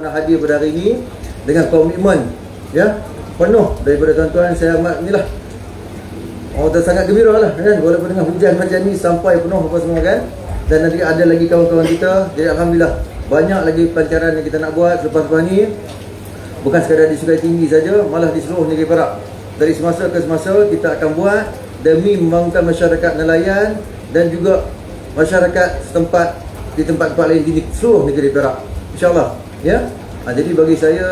nak hadir pada hari ini dengan komitmen ya penuh daripada tuan-tuan saya amat inilah. Oh, dah sangat gembira lah kan? Walaupun dengan hujan macam ni sampai penuh apa semua kan? Dan nanti ada lagi kawan-kawan kita. Jadi Alhamdulillah banyak lagi pelancaran yang kita nak buat selepas-lepas ni. Bukan sekadar di Sungai Tinggi saja malah di seluruh negeri Perak. Dari semasa ke semasa kita akan buat demi membangunkan masyarakat nelayan dan juga masyarakat setempat di tempat-tempat lain di seluruh negeri Perak. insyaAllah ya? Ha, jadi bagi saya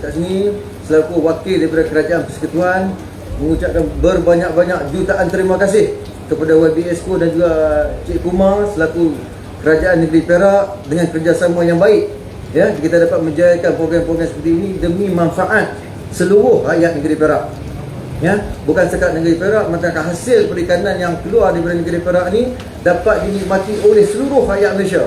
kat sini selaku wakil daripada kerajaan persekutuan mengucapkan berbanyak-banyak jutaan terima kasih kepada YBS Ko dan juga Cik Kumar selaku kerajaan negeri Perak dengan kerjasama yang baik. Ya kita dapat menjayakan program-program seperti ini demi manfaat seluruh rakyat negeri Perak. Ya bukan sekat negeri Perak maka hasil perikanan yang keluar daripada negeri Perak ni dapat dinikmati oleh seluruh rakyat Malaysia.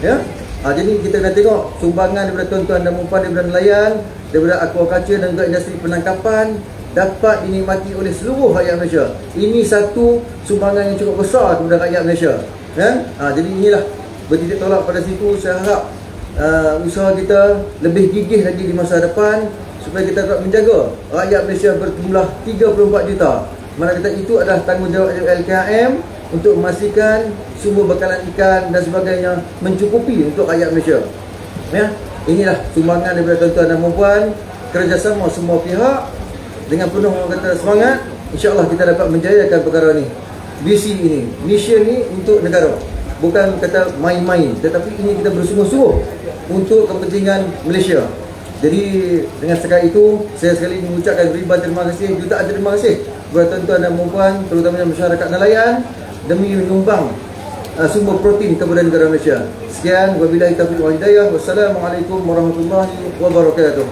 Ya ha, jadi kita nak tengok sumbangan daripada tuan-tuan dan puan daripada nelayan daripada aquaculture dan juga industri penangkapan dapat dinikmati oleh seluruh rakyat Malaysia. Ini satu sumbangan yang cukup besar kepada rakyat Malaysia. Ya? Ha, jadi inilah bertitik tolak pada situ saya harap uh, usaha kita lebih gigih lagi di masa depan supaya kita dapat menjaga rakyat Malaysia berjumlah 34 juta. Mana kata itu adalah tanggungjawab LKM untuk memastikan sumber bekalan ikan dan sebagainya mencukupi untuk rakyat Malaysia. Ya? Inilah sumbangan daripada tuan-tuan dan puan kerjasama semua pihak. Dengan penuh orang kata semangat insyaAllah kita dapat menjayakan perkara ni. Visi ini mission ni untuk negara. Bukan kata main-main tetapi ini kita bersungguh-sungguh untuk kepentingan Malaysia. Jadi dengan sekali itu saya sekali mengucapkan ribuan terima kasih jutaan terima kasih kepada tuan-tuan dan puan terutamanya masyarakat nelayan demi menyumbang uh, sumber protein kepada negara Malaysia sekian wabillahi taufiq wal hidayah wassalamualaikum warahmatullahi wabarakatuh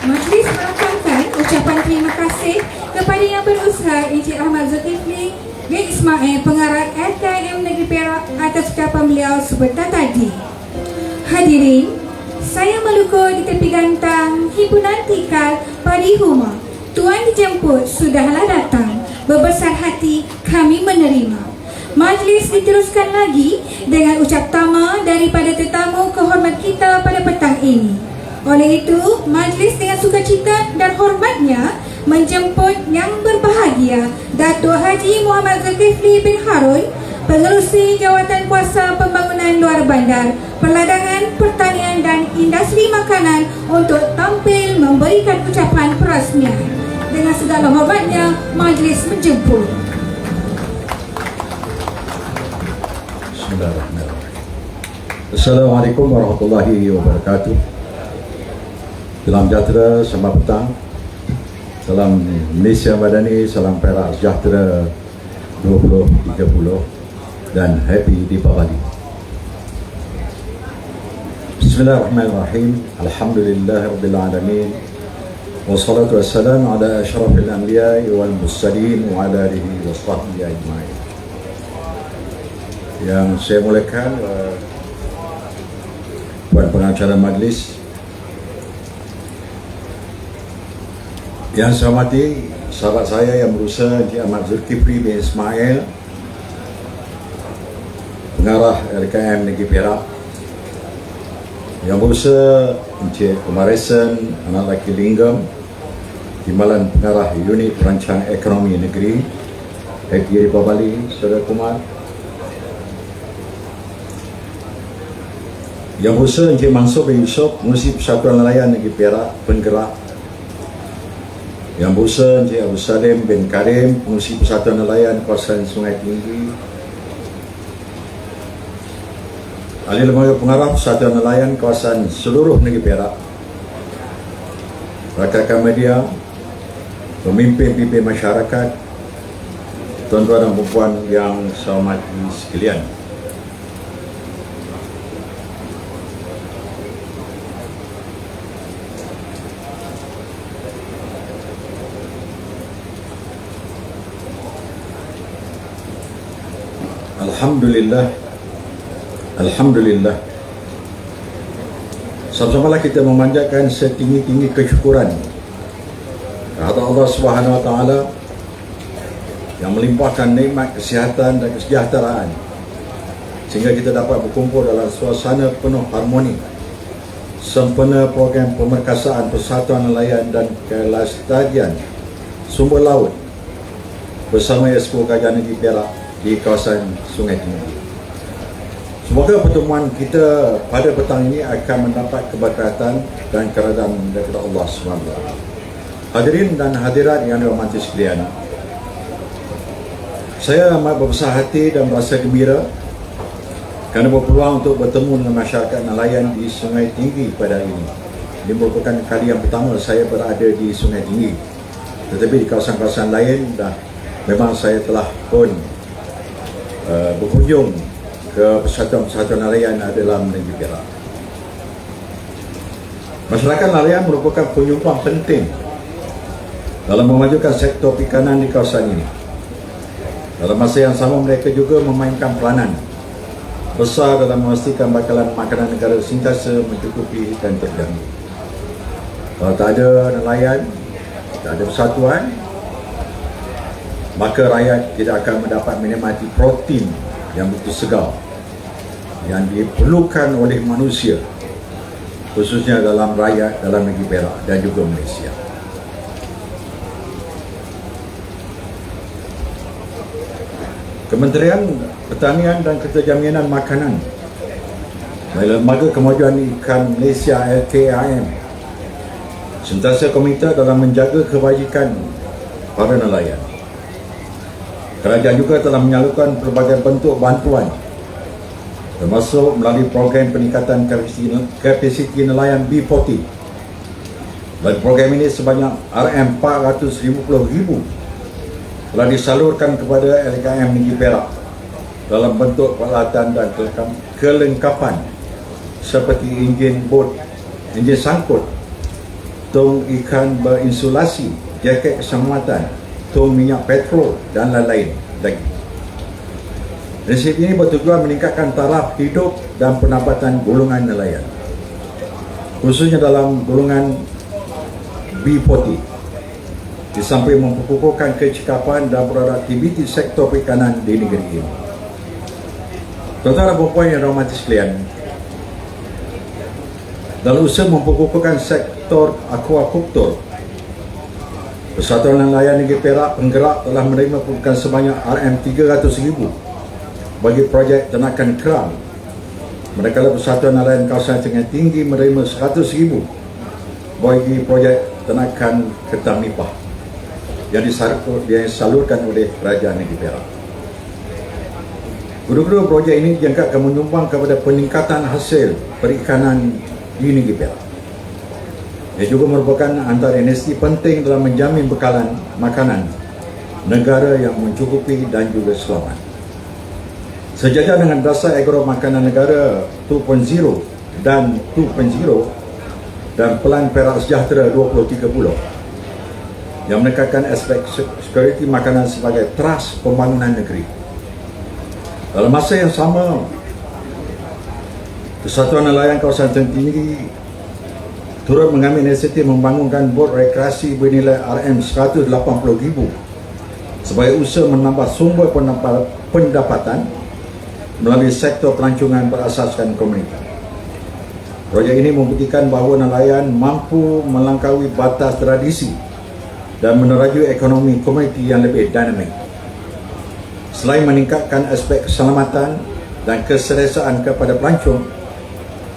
Majlis merakamkan ucapan terima kasih kepada Yang Berusaha Encik Ahmad Zulkifli bin Ismail Pengarah LKM Negeri Perak atas ucapan beliau sebentar tadi. Hadirin, saya melukur di tepi gantang himpunan tikal Padi Huma. Tuan dijemput, sudahlah datang. Berbesar hati kami menerima. Majlis diteruskan lagi dengan ucap tama daripada tetamu kehormat kita pada petang ini. Oleh itu, majlis dengan sukacita dan hormatnya menjemput yang berbahagia Datuk Haji Muhammad Zulkifli bin Harun, Pengerusi Jawatan Kuasa Pembangunan Luar Bandar, Perladangan, Pertanian dan Industri Makanan untuk tampil memberikan ucapan perasmian. Dengan segala hormatnya, majlis menjemput. Bismillahirrahmanirrahim. Assalamualaikum warahmatullahi wabarakatuh. Salam sejahtera, selamat petang. Salam Malaysia Madani, salam Perak sejahtera 2030 dan happy Deepavali. Bismillahirrahmanirrahim. Alhamdulillah rabbil alamin. Wassalatu wassalamu ala asyrafil anbiya'i wal mursalin wa ala alihi wa sahbihi ajma'in. Yang saya mulakan uh, Puan pengacara majlis. Yang saya hormati sahabat saya yang berusaha Encik Ahmad Zulkifli bin Ismail Pengarah LKM Negeri Perak. Yang berusaha Encik Umar Resen Anak laki Linggam Timbalan Pengarah Unit Perancang Ekonomi Negeri Happy Ripa Bali Saudara Kumar Yang berusaha Encik Mansur bin Yusof Pengurusi Persatuan Nelayan Negeri Perak Penggerak yang berusaha Encik Abu Salim bin Karim, pengurusi Persatuan Nelayan Kawasan Sungai Tinggi. Ahli Lembaga Pengarah Persatuan Nelayan Kawasan seluruh negeri Perak. Rakan-rakan media, pemimpin-pemimpin masyarakat, tuan-tuan dan puan yang saya hormati sekalian. Alhamdulillah. Alhamdulillah. Sama-samalah kita memanjatkan setinggi-tinggi kesyukuran kepada Allah Subhanahu Wa Taala yang melimpahkan nikmat kesihatan dan kesejahteraan sehingga kita dapat berkumpul dalam suasana penuh harmoni sempena program pemerkasaan persatuan nelayan dan kelestarian sumber laut bersama Esko Kerajaan Negeri Perak di kawasan Sungai Tinggi. Semoga pertemuan kita pada petang ini akan mendapat keberkatan dan keredaan daripada Allah SWT. Hadirin dan hadirat yang dirahmati sekalian, saya amat berbesar hati dan merasa gembira kerana berpeluang untuk bertemu dengan masyarakat nelayan di Sungai Tinggi pada hari ini. Ini merupakan kali yang pertama saya berada di Sungai Tinggi. Tetapi di kawasan-kawasan lain dah memang saya telah pun uh, berkunjung ke persatuan-persatuan nelayan dalam negeri Perak. Masyarakat nelayan merupakan penyumbang penting dalam memajukan sektor perikanan di kawasan ini. Dalam masa yang sama mereka juga memainkan peranan besar dalam memastikan bakalan makanan negara sentiasa mencukupi dan terjamin. Kalau tak ada nelayan, tak ada persatuan, maka rakyat tidak akan mendapat menikmati protein yang begitu segar yang diperlukan oleh manusia khususnya dalam rakyat dalam negeri Perak dan juga Malaysia. Kementerian Pertanian dan Keterjaminan Makanan dan Lembaga Kemajuan Ikan Malaysia LKIM sentiasa komite dalam menjaga kebajikan para nelayan. Kerajaan juga telah menyalurkan pelbagai bentuk bantuan termasuk melalui program peningkatan kapasiti nelayan B40 dan program ini sebanyak RM450,000 telah disalurkan kepada LKM Negeri Perak dalam bentuk peralatan dan kelengkapan seperti enjin bot, enjin sangkut, tong ikan berinsulasi, jaket keselamatan, tong minyak petrol dan lain-lain lagi. Prinsip ini bertujuan meningkatkan taraf hidup dan pendapatan golongan nelayan. Khususnya dalam golongan B40 di samping memperkukuhkan kecekapan dan produktiviti sektor perikanan di negeri ini. Tuan-tuan dan puan yang rahmati sekalian, dalam usaha memperkukuhkan sektor aquaculture, Persatuan Nelayan Negeri Perak penggerak telah menerima perbukaan sebanyak RM300,000 bagi projek ternakan kerang. Mereka Persatuan Nelayan Kawasan Sungai Tinggi menerima RM100,000 bagi projek ternakan ketang nipah yang disalurkan oleh Kerajaan Negeri Perak. Kedua-dua projek ini diangkat akan menyumbang kepada peningkatan hasil perikanan di Negeri Perak. Ia juga merupakan antara institusi penting dalam menjamin bekalan makanan negara yang mencukupi dan juga selamat. Sejajar dengan dasar agro makanan negara 2.0 dan 2.0 dan Pelan Perak Sejahtera 2030 yang menekankan aspek security makanan sebagai teras pembangunan negeri. Dalam masa yang sama, Persatuan Nelayan Kawasan Tinggi turut mengambil inisiatif membangunkan bot rekreasi bernilai RM180,000 sebagai usaha menambah sumber pendapatan melalui sektor pelancongan berasaskan komunitas. Projek ini membuktikan bahawa nelayan mampu melangkaui batas tradisi dan meneraju ekonomi komuniti yang lebih dinamik. Selain meningkatkan aspek keselamatan dan keselesaan kepada pelancong,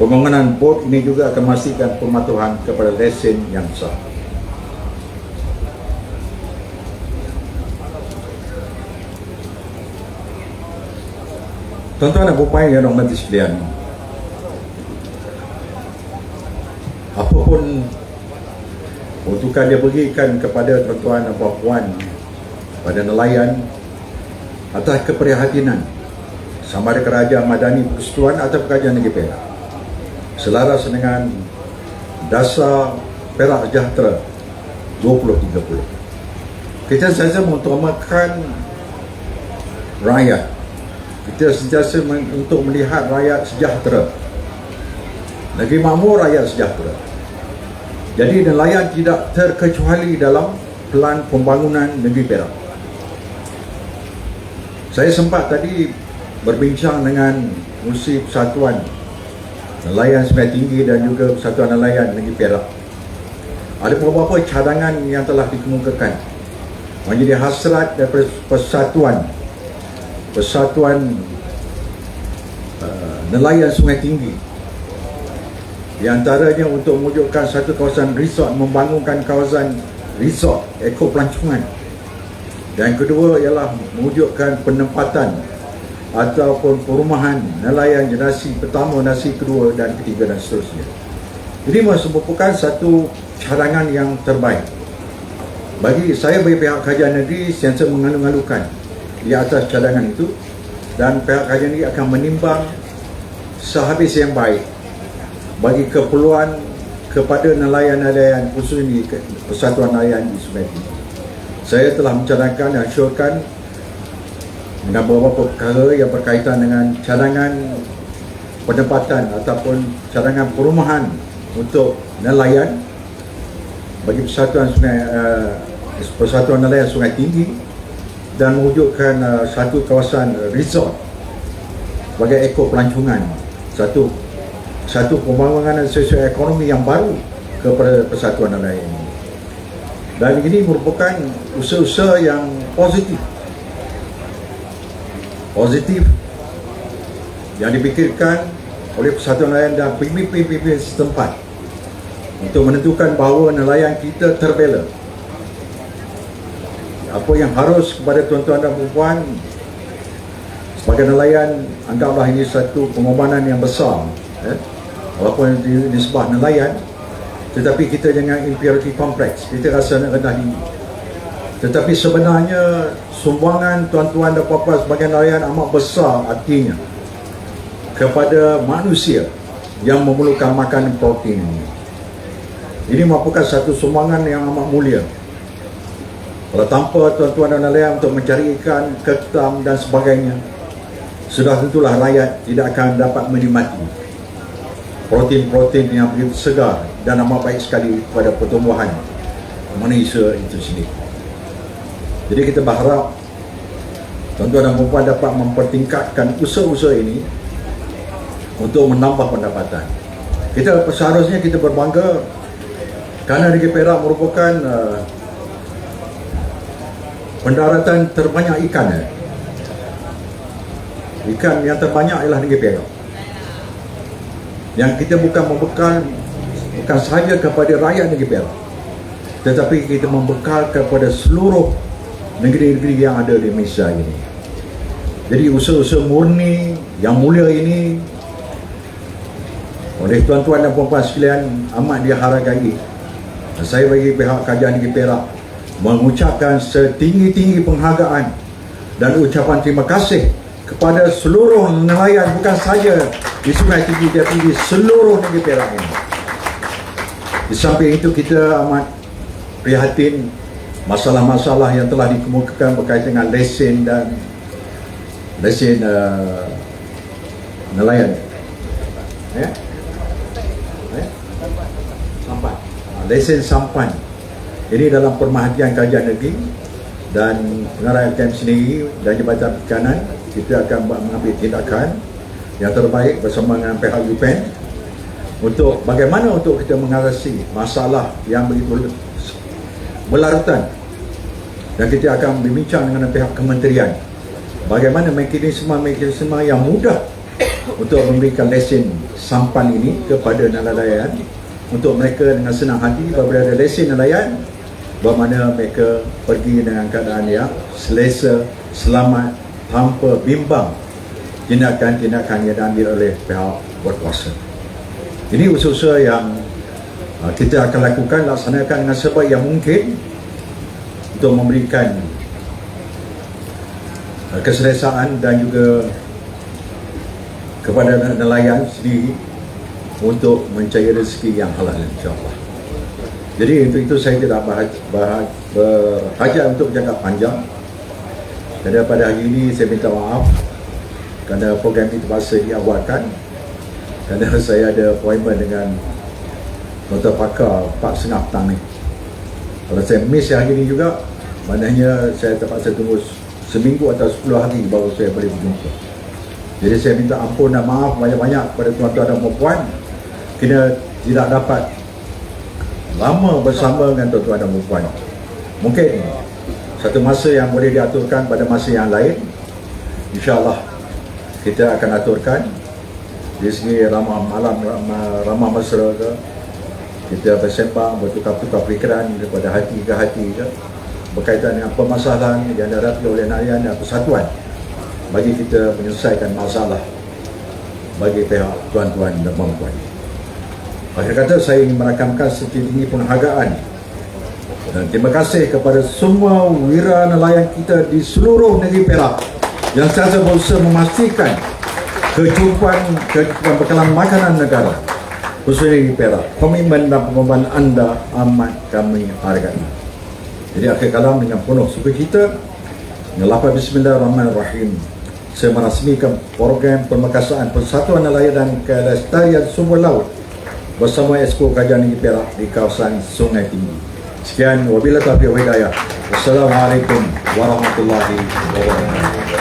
pembangunan bot ini juga akan memastikan pematuhan kepada lesen yang sah. Tuan-tuan dan puan yang hormati sekalian, apapun untukkan dia berikan kepada tuan-tuan dan puan pada nelayan atas keprihatinan sama ada kerajaan madani persekutuan atau kerajaan negeri Perak selaras dengan dasar Perak Sejahtera 2030 kita saja mengutamakan rakyat. Kita sentiasa untuk melihat rakyat sejahtera. Negeri makmur rakyat sejahtera. Jadi nelayan tidak terkecuali dalam pelan pembangunan negeri Perak. Saya sempat tadi berbincang dengan Musi Persatuan nelayan Sungai Tinggi dan juga Persatuan Nelayan Negeri Perak. Ada beberapa cadangan yang telah dikemukakan. Menjadi hasrat daripada persatuan. Persatuan uh, nelayan Sungai Tinggi. Di antaranya untuk mewujudkan satu kawasan resort membangunkan kawasan resort eko pelancongan dan kedua ialah mewujudkan penempatan ataupun perumahan nelayan generasi pertama, generasi kedua dan ketiga dan seterusnya. Ini merupakan satu cadangan yang terbaik. Bagi saya bagi pihak kajian negeri sentiasa mengalu-alukan di atas cadangan itu dan pihak kajian negeri akan menimbang sehabis yang baik bagi keperluan kepada nelayan-nelayan khusus di Persatuan Nelayan di Tinggi. Saya telah mencadangkan dan syorkan dengan beberapa perkara yang berkaitan dengan cadangan pendapatan ataupun cadangan perumahan untuk nelayan bagi Persatuan Sungai uh, Persatuan Nelayan Sungai Tinggi dan mewujudkan uh, satu kawasan resort sebagai eko pelancongan. Satu satu pembangunan sosioekonomi yang baru kepada Persatuan Nelayan. Ini dan ini merupakan usaha-usaha yang positif positif yang dipikirkan oleh Persatuan Nelayan dan pemimpin-pemimpin setempat untuk menentukan bahawa nelayan kita terbela. Apa yang harus kepada tuan-tuan dan puan sebagai nelayan anggaplah ini satu pengorbanan yang besar eh? walaupun di, di sebuah nelayan tetapi kita jangan inferiority complex kita rasa rendah diri tetapi sebenarnya sumbangan tuan-tuan dan puan-puan sebagai nelayan amat besar artinya kepada manusia yang memerlukan makanan protein ini ini merupakan satu sumbangan yang amat mulia. Kalau tanpa tuan-tuan dan nelayan untuk mencari ikan, ketam dan sebagainya, sudah tentulah rakyat tidak akan dapat menikmati protein-protein yang begitu segar dan amat baik sekali kepada pertumbuhan manusia itu sendiri. Jadi kita berharap tuan-tuan dan dapat mempertingkatkan usaha-usaha ini untuk menambah pendapatan. Kita seharusnya kita berbangga kerana Negeri Perak merupakan uh, pendaratan terbanyak ikan eh. ikan yang terbanyak ialah Negeri Perak yang kita bukan membekal bukan sahaja kepada rakyat Negeri Perak tetapi kita membekal kepada seluruh negeri-negeri yang ada di Malaysia ini jadi usaha-usaha murni yang mulia ini oleh tuan-tuan dan puan-puan sekalian amat dihargai saya bagi pihak kajian negeri Perak mengucapkan setinggi-tinggi penghargaan dan ucapan terima kasih kepada seluruh nelayan bukan saja di Sungai Tinggi tapi di seluruh negeri Perak ini. Di samping itu kita amat prihatin masalah-masalah yang telah dikemukakan berkaitan dengan lesen dan lesen uh, nelayan. Ya? Ya? Sampai lesen sampan ini dalam perhatian kajian negeri dan pengarah LKM sendiri dan Jabatan Perikanan kita akan mengambil tindakan yang terbaik bersama dengan pihak UPEN untuk bagaimana untuk kita mengatasi masalah yang begitu berlarutan. Dan kita akan berbincang dengan pihak kementerian. Bagaimana mekanisme-mekanisme yang mudah untuk memberikan lesen sampan ini kepada nelayan untuk mereka dengan senang hati apabila ada lesen nelayan bagaimana mereka pergi dengan keadaan yang selesa, selamat tanpa bimbang tindakan-tindakan yang diambil oleh pihak berkuasa. Ini usaha-usaha yang kita akan lakukan laksanakan dengan sebaik yang mungkin untuk memberikan uh, keselesaan dan juga kepada nelayan sendiri untuk mencari rezeki yang halal insyaAllah. Jadi untuk itu saya tidak berhajat untuk jangka panjang. Kerana pada hari ini saya minta maaf kerana program itu terpaksa diawalkan kerana saya ada appointment dengan Dr. Pakar Pak Sengah Petang ni kalau saya miss hari ini juga maknanya saya terpaksa tunggu seminggu atau 10 hari baru saya boleh berjumpa Jadi saya minta ampun dan maaf banyak-banyak kepada tuan-tuan dan puan kena tidak dapat lama bersama dengan tuan-tuan dan puan. Mungkin satu masa yang boleh diaturkan pada masa yang lain. InsyaAllah kita akan aturkan di sini ramah malam ramah, ramah mesra ke kita bersembang bertukar-tukar fikiran daripada hati ke hati ke. Berkaitan dengan permasalahan yang dihadapi oleh nelayan dan persatuan bagi kita menyelesaikan masalah bagi pihak tuan-tuan dan puan-puan. Akhir kata saya ingin merakamkan setinggi penghargaan. Dan terima kasih kepada semua wira nelayan kita di seluruh negeri Perak yang sentiasa berusaha memastikan kecukupan kecukupan bekalan makanan negara negeri Perak. Komitmen dan pengorbanan anda amat kami hargai. Jadi akhir kalam dengan penuh sukacita dengan lafaz Bismillahirrahmanirrahim saya merasmikan program pemerkasaan persatuan nelayan dan kelestarian sumber laut bersama Esko Kerajaan Negeri Perak di kawasan Sungai Tinggi. Sekian, wabillahi taufiq wa hidayah. Wassalamualaikum warahmatullahi wabarakatuh.